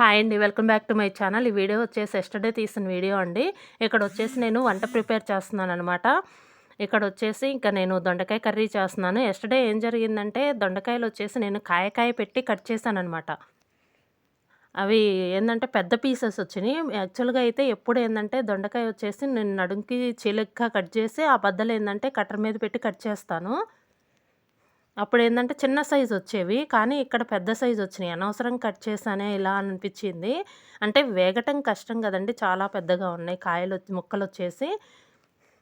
Hi అండి welcome back to my channel. ఈ video వచ్చేసి ఎస్టర్డే తీసిన వీడియో అండి. ఇక్కడ వచ్చేసి నేను వంట ప్రిపేర్ చేస్తున్నాను అనమాట ఇక్కడ వచ్చేసి ఇంకా నేను దొండకాయ కర్రీ చేస్తున్నాను. ఎస్టర్డే ఏం జరిగిందంటే దొండకాయలు వచ్చేసి నేను కాయకాయ పెట్టి కట్ చేశాను అనమాట అవి ఏంటంటే పెద్ద పీసెస్ వచ్చినాయి. యాక్చువల్గా అయితే ఎప్పుడు ఏంటంటే దొండకాయ వచ్చేసి నేను నడుంకి చిలుగ్గా కట్ చేసి ఆ బద్దలు ఏంటంటే కట్టర్ మీద పెట్టి కట్ చేస్తాను. అప్పుడు ఏంటంటే చిన్న సైజు వచ్చేవి. కానీ ఇక్కడ పెద్ద సైజు వచ్చినాయి. అనవసరం కట్ చేశానే ఇలా అనిపించింది. అంటే వేగటం కష్టం కదండి. చాలా పెద్దగా ఉన్నాయి. కాయలు ముక్కలు వచ్చేసి.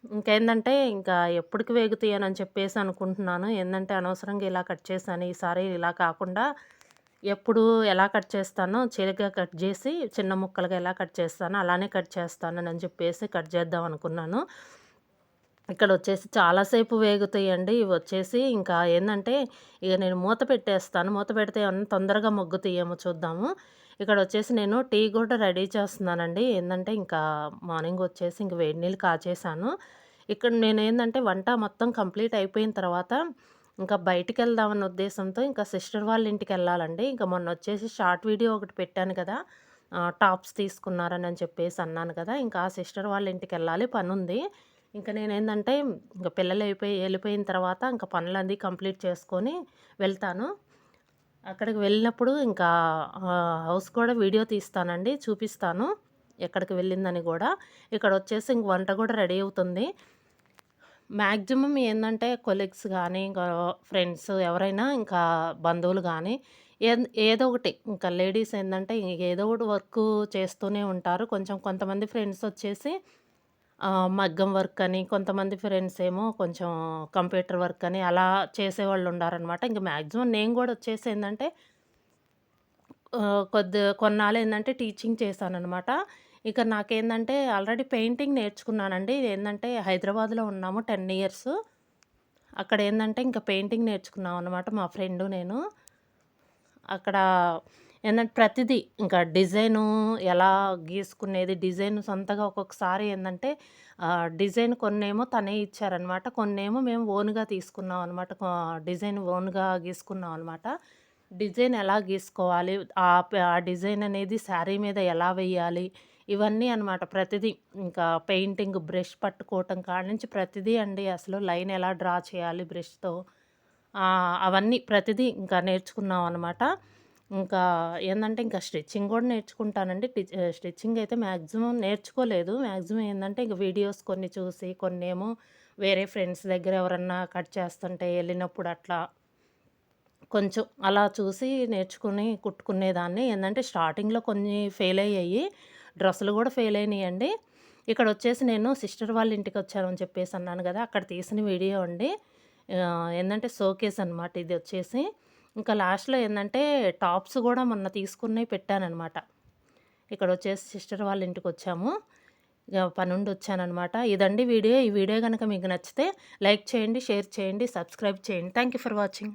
ఇంకేందంటే ఇంకా ఎప్పటికి వేగుతాయని చెప్పేసి అనుకుంటున్నాను. ఏంటంటే అనవసరంగా ఇలా కట్ చేశాను. ఈసారి ఇలా కాకుండా ఎప్పుడు ఎలా కట్ చేస్తానో చిలిగా కట్ చేసి చిన్న ముక్కలుగా ఎలా కట్ చేస్తానో అలానే కట్ చేస్తాను అని చెప్పేసి కట్ చేద్దాం అనుకున్నాను. ఇక్కడ వచ్చేసి చాలాసేపు వేగుతాయండి. ఇవి వచ్చేసి ఇంకా ఏంటంటే ఇక నేను మూత పెట్టేస్తాను. మూత పెడితే ఏమన్నా తొందరగా మొగ్గుతాయేమో చూద్దాము. ఇక్కడ వచ్చేసి నేను టీ కూడా రెడీ చేస్తున్నానండి. ఏంటంటే ఇంకా మార్నింగ్ వచ్చేసి ఇంక వేడి నీళ్ళు కాచేసాను ఇక్కడ నేను ఏంటంటే వంట మొత్తం కంప్లీట్ అయిపోయిన తర్వాత ఇంకా బయటికి వెళ్దామన్న ఉద్దేశంతో ఇంకా సిస్టర్ వాళ్ళ ఇంటికి వెళ్ళాలండి ఇంకా మొన్న వచ్చేసి షార్ట్ వీడియో ఒకటి పెట్టాను కదా టాప్స్ తీసుకున్నారని అని చెప్పేసి అన్నాను కదా ఇంకా ఆ సిస్టర్ వాళ్ళ ఇంటికి వెళ్ళాలి పని ఉంది ఇంకా నేనేంటంటే ఇంకా పిల్లలు అయిపోయి వెళ్ళిపోయిన తర్వాత ఇంకా పనులన్నీ కంప్లీట్ చేసుకొని వెళ్తాను. అక్కడికి వెళ్ళినప్పుడు ఇంకా హౌస్ కూడా వీడియో తీస్తానండి చూపిస్తాను ఎక్కడికి వెళ్ళిందని కూడా. ఇక్కడ వచ్చేసి ఇంక వంట కూడా రెడీ అవుతుంది. మ్యాక్సిమం ఏంటంటే కొలీగ్స్ కానీ ఇంకా ఫ్రెండ్స్ ఎవరైనా ఇంకా బంధువులు కానీ ఏదో ఒకటి ఇంకా లేడీస్ ఏంటంటే ఏదో ఒకటి వర్క్ చేస్తూనే ఉంటారు. కొంచెం కొంతమంది ఫ్రెండ్స్ వచ్చేసి మగ్గం వర్క్ అని కొంతమంది ఫ్రెండ్స్ ఏమో కొంచెం కంప్యూటర్ వర్క్ అని అలా చేసేవాళ్ళు ఉండారనమాట ఇంకా మ్యాక్సిమం నేను కూడా వచ్చేసి ఏంటంటే కొద్ది కొన్నాళ్ళు ఏంటంటే టీచింగ్ చేశానమాట ఇక నాకేంటంటే ఆల్రెడీ పెయింటింగ్ నేర్చుకున్నానండి. ఏంటంటే హైదరాబాద్లో ఉన్నాము టెన్ ఇయర్స్ అక్కడ ఏంటంటే ఇంకా పెయింటింగ్ నేర్చుకున్నాం అనమాట మా ఫ్రెండు నేను. అక్కడ ఏంటంటే ప్రతిదీ ఇంకా డిజైను ఎలా గీసుకునేది డిజైన్ సొంతగా ఒక్కొక్కసారి ఏంటంటే డిజైన్ కొన్నేమో తనే ఇచ్చారనమాట. కొన్నేమో మేము ఓన్గా తీసుకున్నాం అనమాట. డిజైన్ ఓన్గా గీసుకున్నాం అనమాట. డిజైన్ ఎలా గీసుకోవాలి ఆ డిజైన్ అనేది శారీ మీద ఎలా వేయాలి ఇవన్నీ అనమాట ప్రతిదీ. ఇంకా పెయింటింగ్ బ్రష్ పట్టుకోవటం కాడ నుంచి ప్రతిదీ అండి అసలు లైన్ ఎలా డ్రా చేయాలి బ్రష్తో. అవన్నీ ప్రతిదీ ఇంకా నేర్చుకున్నాం అనమాట. ఇంకా ఏంటంటే ఇంకా స్టిచ్చింగ్ కూడా నేర్చుకుంటానండి. స్టిచ్చింగ్ అయితే మ్యాక్సిమం నేర్చుకోలేదు. మ్యాక్సిమం ఏంటంటే ఇంక వీడియోస్ కొన్ని చూసి కొన్ని ఏమో వేరే ఫ్రెండ్స్ దగ్గర ఎవరన్నా కట్ చేస్తుంటే వెళ్ళినప్పుడు అట్లా కొంచెం అలా చూసి నేర్చుకుని కుట్టుకునేదాన్ని. ఏంటంటే స్టార్టింగ్లో కొన్ని ఫెయిల్ అయ్యాయి. డ్రెస్సులు కూడా ఫెయిల్ అయినాయండి. ఇక్కడ వచ్చేసి నేను సిస్టర్ వాళ్ళ ఇంటికి వచ్చానని చెప్పేసి అన్నాను కదా అక్కడ తీసిన వీడియో అండి. ఏంటంటే షోకేస్ అనమాట ఇది వచ్చేసి. ఇంకా లాస్ట్లో ఏంటంటే టాప్స్ కూడా మొన్న తీసుకున్నవి పెట్టానమాట ఇక్కడ వచ్చేసి సిస్టర్ వాళ్ళ ఇంటికి వచ్చాము. ఇక పనుండి వచ్చానమాట ఇదండి వీడియో. ఈ వీడియో కనుక మీకు నచ్చితే లైక్ చేయండి షేర్ చేయండి సబ్స్క్రైబ్ చేయండి. Thank you for watching.